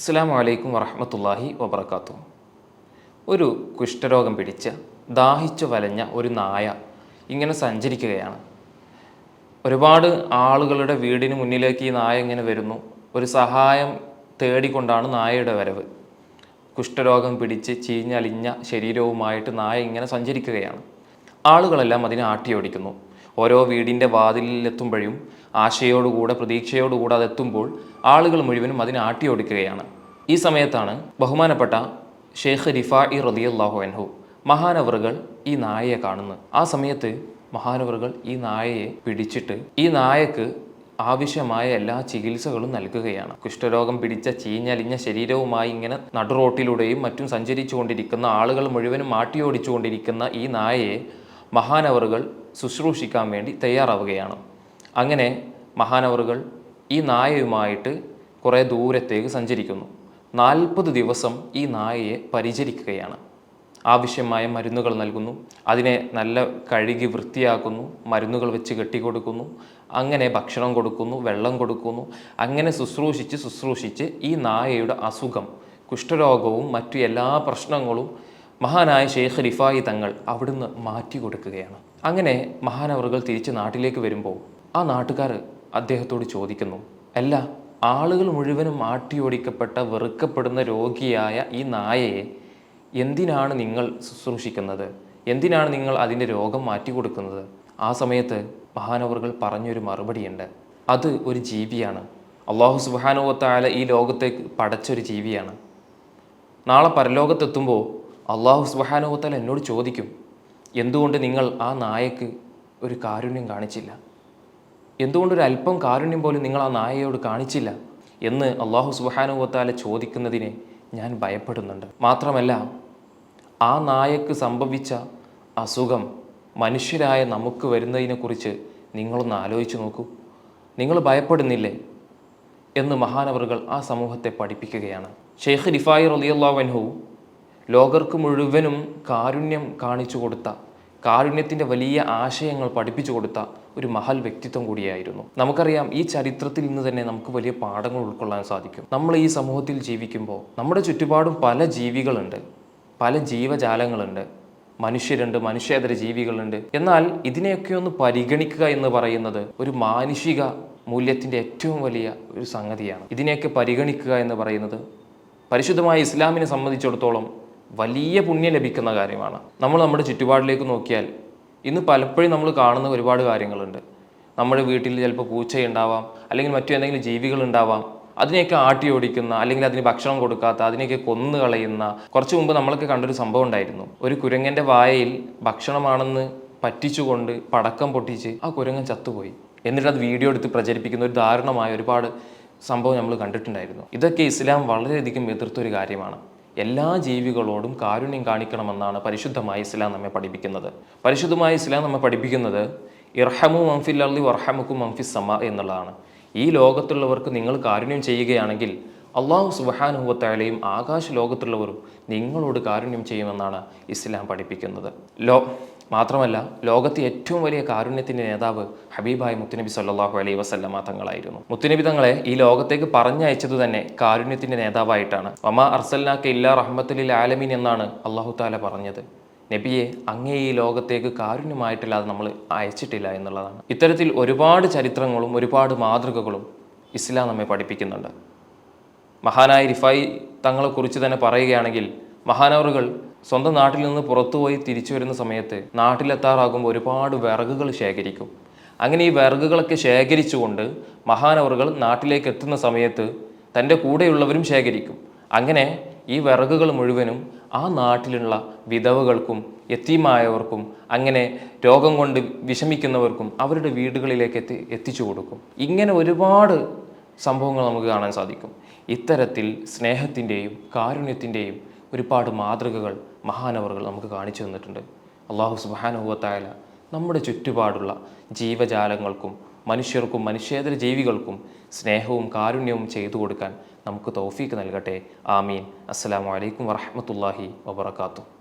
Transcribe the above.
അസ്സാം വലൈക്കും വറഹമത്തല്ലാഹി വബർക്കാത്തു ഒരു കുഷ്ഠരോഗം പിടിച്ച ദാഹിച്ചു വലഞ്ഞ ഒരു നായ ഇങ്ങനെ സഞ്ചരിക്കുകയാണ്. ഒരുപാട് ആളുകളുടെ വീടിന് മുന്നിലേക്ക് ഈ നായ ഇങ്ങനെ വരുന്നു. ഒരു സഹായം തേടിക്കൊണ്ടാണ് നായയുടെ വരവ്. കുഷ്ഠരോഗം പിടിച്ച് ചീഞ്ഞലിഞ്ഞ ശരീരവുമായിട്ട് നായ ഇങ്ങനെ സഞ്ചരിക്കുകയാണ്. ആളുകളെല്ലാം അതിനെ ആട്ടിയോടിക്കുന്നു. ഓരോ വീടിന്റെ വാതിലിലെത്തുമ്പോഴും ആശയോടുകൂടെ പ്രതീക്ഷയോടുകൂടെ അതെത്തുമ്പോൾ ആളുകൾ മുഴുവനും അതിനെ ആട്ടിയോടിക്കുകയാണ്. ഈ സമയത്താണ് ബഹുമാനപ്പെട്ട ഷെയ്ഖ് റിഫാ ഇ റളിയല്ലാഹു അൻഹു മഹാനവറുകൾ ഈ നായയെ കാണുന്നു ആ സമയത്ത് മഹാനവറുകൾ ഈ നായയെ പിടിച്ചിട്ട് ഈ നായക്ക് ആവശ്യമായ എല്ലാ ചികിത്സകളും നൽകുകയാണ്. കുഷ്ഠരോഗം പിടിച്ച ചീഞ്ഞലിഞ്ഞ ശരീരവുമായി ഇങ്ങനെ നടുറോട്ടിലൂടെയും മറ്റും സഞ്ചരിച്ചു കൊണ്ടിരിക്കുന്ന ആളുകൾ മുഴുവനും മാട്ടിയോടിച്ചുകൊണ്ടിരിക്കുന്ന ഈ നായയെ മഹാനവറുകൾ ശുശ്രൂഷിക്കാൻ വേണ്ടി തയ്യാറാവുകയാണ്. അങ്ങനെ മഹാനവറുകൾ ഈ നായയുമായിട്ട് കുറേ ദൂരത്തേക്ക് സഞ്ചരിക്കുന്നു. നാൽപ്പത് ദിവസം ഈ നായയെ പരിചരിക്കുകയാണ്. ആവശ്യമായ മരുന്നുകൾ നൽകുന്നു. അതിനെ നല്ല കഴുകി വൃത്തിയാക്കുന്നു. മരുന്നുകൾ വെച്ച് കെട്ടിക്കൊടുക്കുന്നു അങ്ങനെ ഭക്ഷണം കൊടുക്കുന്നു വെള്ളം കൊടുക്കുന്നു. അങ്ങനെ ശുശ്രൂഷിച്ച് ശുശ്രൂഷിച്ച് ഈ നായയുടെ അസുഖം കുഷ്ഠരോഗവും മറ്റു എല്ലാ പ്രശ്നങ്ങളും മഹാനായ ഷെയ്ഖ് റിഫായി തങ്ങൾ അവിടുന്ന് മാറ്റി കൊടുക്കുകയാണ് അങ്ങനെ മഹാനവറുകൾ തിരിച്ച് നാട്ടിലേക്ക് വരുമ്പോൾ ആ നാട്ടുകാർ അദ്ദേഹത്തോട് ചോദിക്കുന്നു അല്ല ആളുകൾ മുഴുവനും ആട്ടിയോടിക്കപ്പെട്ട വെറുക്കപ്പെടുന്ന രോഗിയായ ഈ നായയെ എന്തിനാണ് നിങ്ങൾ ശുശ്രൂഷിക്കുന്നത്? എന്തിനാണ് നിങ്ങൾ അതിന്റെ രോഗം മാറ്റി കൊടുക്കുന്നത്? ആ സമയത്ത് മഹാനവറുകൾ പറഞ്ഞൊരു മറുപടിയുണ്ട്. അത് ഒരു ജീവിയാണ്. അള്ളാഹു സുബാനുവത്തായ ഈ ലോകത്തേക്ക് പടച്ചൊരു ജീവിയാണ്. നാളെ പരലോകത്തെത്തുമ്പോൾ അള്ളാഹു സുബാനുവത്താൽ എന്നോട് ചോദിക്കും എന്തുകൊണ്ട് നിങ്ങൾ ആ നായക്ക് ഒരു കാരുണ്യം കാണിച്ചില്ല? എന്തുകൊണ്ട് ഒരു അല്പം കാരുണ്യം പോലും നിങ്ങൾ ആ നായയോട് കാണിച്ചില്ല എന്ന് അള്ളാഹു സുബാനുവത്താലെ ചോദിക്കുന്നതിനെ ഞാൻ ഭയപ്പെടുന്നുണ്ട്. മാത്രമല്ല ആ നായക്ക് സംഭവിച്ച അസുഖം മനുഷ്യരായ നമുക്ക് വരുന്നതിനെക്കുറിച്ച് നിങ്ങളൊന്ന് ആലോചിച്ച് നോക്കൂ. നിങ്ങൾ ഭയപ്പെടുന്നില്ലേ എന്ന് മഹാനവറുകൾ ആ സമൂഹത്തെ പഠിപ്പിക്കുകയാണ്. ഷെയ്ഖ് റിഫായി റലിയല്ലാ വൻഹു ലോകർക്ക് മുഴുവനും കാരുണ്യം കാണിച്ചു കൊടുത്ത കാരുണ്യത്തിന്റെ വലിയ ആശയങ്ങൾ പഠിപ്പിച്ചു കൊടുത്ത ഒരു മഹൽ വ്യക്തിത്വം കൂടിയായിരുന്നു. നമുക്കറിയാം ഈ ചരിത്രത്തിൽ നിന്ന് തന്നെ നമുക്ക് വലിയ പാഠങ്ങൾ ഉൾക്കൊള്ളാൻ സാധിക്കും. നമ്മൾ ഈ സമൂഹത്തിൽ ജീവിക്കുമ്പോൾ നമ്മുടെ ചുറ്റുപാടും പല ജീവികളുണ്ട് പല ജീവജാലങ്ങളുണ്ട്. മനുഷ്യരുണ്ട് മനുഷ്യേതര ജീവികളുണ്ട്. എന്നാൽ ഇതിനെയൊക്കെ ഒന്ന് പരിഗണിക്കുക എന്ന് പറയുന്നത് ഒരു മാനുഷിക മൂല്യത്തിന്റെ ഏറ്റവും വലിയ ഒരു സംഗതിയാണ്. ഇതിനെയൊക്കെ പരിഗണിക്കുക എന്ന് പറയുന്നത് പരിശുദ്ധമായ ഇസ്ലാമിനെ സംബന്ധിച്ചിടത്തോളം വലിയ പുണ്യം ലഭിക്കുന്ന കാര്യമാണ്. നമ്മൾ നമ്മുടെ ചുറ്റുപാടിലേക്ക് നോക്കിയാൽ ഇന്ന് പലപ്പോഴും നമ്മൾ കാണുന്ന ഒരുപാട് കാര്യങ്ങളുണ്ട്. നമ്മുടെ വീട്ടിൽ ചിലപ്പോൾ പൂച്ചയുണ്ടാവാം അല്ലെങ്കിൽ മറ്റു എന്തെങ്കിലും ജീവികൾ ഉണ്ടാവാം അതിനെയൊക്കെ ആട്ടി ഓടിക്കുന്ന അല്ലെങ്കിൽ അതിന് ഭക്ഷണം കൊടുക്കാത്ത അതിനെയൊക്കെ കൊന്നു കളയുന്ന കുറച്ച് മുമ്പ് നമ്മളൊക്കെ കണ്ടൊരു സംഭവം ഉണ്ടായിരുന്നു. ഒരു കുരങ്ങന്റെ വായയിൽ ഭക്ഷണമാണെന്ന് പറ്റിച്ചുകൊണ്ട് പടക്കം പൊട്ടിച്ച് ആ കുരങ്ങൻ ചത്തുപോയി. എന്നിട്ട് അത് വീഡിയോ എടുത്ത് പ്രചരിപ്പിക്കുന്ന ഒരു ദാരുണമായ ഒരുപാട് സംഭവം നമ്മൾ കണ്ടിട്ടുണ്ടായിരുന്നു. ഇതൊക്കെ ഇസ്ലാം വളരെയധികം എതിർത്തൊരു കാര്യമാണ്. എല്ലാ ജീവികളോടും കാരുണ്യം കാണിക്കണമെന്നാണ് പരിശുദ്ധമായ ഇസ്ലാം നമ്മെ പഠിപ്പിക്കുന്നത്. പരിശുദ്ധമായ ഇസ്ലാം നമ്മെ പഠിപ്പിക്കുന്നത് ഇർഹമു മംഫിൽ അള്ളി വർഹമുക്കും മംഫി സമ എന്നുള്ളതാണ്. ഈ ലോകത്തുള്ളവർക്ക് നിങ്ങൾ കാരുണ്യം ചെയ്യുകയാണെങ്കിൽ അള്ളാഹു സുബഹാനുഭവത്തായാലെയും ആകാശ ലോകത്തുള്ളവരും നിങ്ങളോട് കാരുണ്യം ചെയ്യുമെന്നാണ് ഇസ്ലാം പഠിപ്പിക്കുന്നത്. ലോ മാത്രമല്ല ലോകത്തെ ഏറ്റവും വലിയ കാരുണ്യത്തിന്റെ നേതാവ് ഹബീബായ മുത്തുനബി സല്ലാഹു അലൈ വസല്ലമ തങ്ങളായിരുന്നു. മുത്തുനബി തങ്ങളെ ഈ ലോകത്തേക്ക് പറഞ്ഞയച്ചത് തന്നെ കാരുണ്യത്തിന്റെ നേതാവായിട്ടാണ്. വമ അർസൽനാക്ക ഇല്ലാ റഹ്മത്തുലിൽ ആലമീൻ എന്നാണ് അള്ളാഹു താല പറഞ്ഞത്. നബിയെ അങ്ങേ ഈ ലോകത്തേക്ക് കാരുണ്യമായിട്ടല്ലാതെ നമ്മൾ അയച്ചിട്ടില്ല എന്നുള്ളതാണ്. ഇത്തരത്തിൽ ഒരുപാട് ചരിത്രങ്ങളും ഒരുപാട് മാതൃകകളും ഇസ്ലാം നമ്മെ പഠിപ്പിക്കുന്നുണ്ട്. മഹാനായ റിഫായി തങ്ങളെക്കുറിച്ച് തന്നെ പറയുകയാണെങ്കിൽ മഹാനവറുകൾ സ്വന്തം നാട്ടിൽ നിന്ന് പുറത്തുപോയി തിരിച്ചു വരുന്ന സമയത്ത് നാട്ടിലെത്താറാകുമ്പോൾ ഒരുപാട് വിറകുകൾ ശേഖരിക്കും. അങ്ങനെ ഈ വിറകുകളൊക്കെ ശേഖരിച്ചുകൊണ്ട് മഹാനവറുകൾ നാട്ടിലേക്ക് എത്തുന്ന സമയത്ത് തന്റെ കൂടെയുള്ളവരും ശേഖരിക്കും. അങ്ങനെ ഈ വിറകുകൾ മുഴുവനും ആ നാട്ടിലുള്ള വിധവകൾക്കും എത്തിയുമായവർക്കും അങ്ങനെ രോഗം കൊണ്ട് വിഷമിക്കുന്നവർക്കും അവരുടെ വീടുകളിലേക്ക് എത്തി എത്തിച്ചു കൊടുക്കും. ഇങ്ങനെ ഒരുപാട് സംഭവങ്ങൾ നമുക്ക് കാണാൻ സാധിക്കും. ഇത്തരത്തിൽ സ്നേഹത്തിന്റെയും കാരുണ്യത്തിന്റെയും ഒരുപാട് മാതൃകകൾ മഹാനവറുകൾ നമുക്ക് കാണിച്ചു തന്നിട്ടുണ്ട്. അള്ളാഹു സുബാനുഭവത്തായാല നമ്മുടെ ചുറ്റുപാടുള്ള ജീവജാലങ്ങൾക്കും മനുഷ്യർക്കും മനുഷ്യേതര ജീവികൾക്കും സ്നേഹവും കാരുണ്യവും ചെയ്തു കൊടുക്കാൻ നമുക്ക് തൗഫീക്ക് നൽകട്ടെ. ആമീൻ. അസ്സാം വലൈക്കും വറഹമത്തല്ലാഹി വബർക്കാത്തു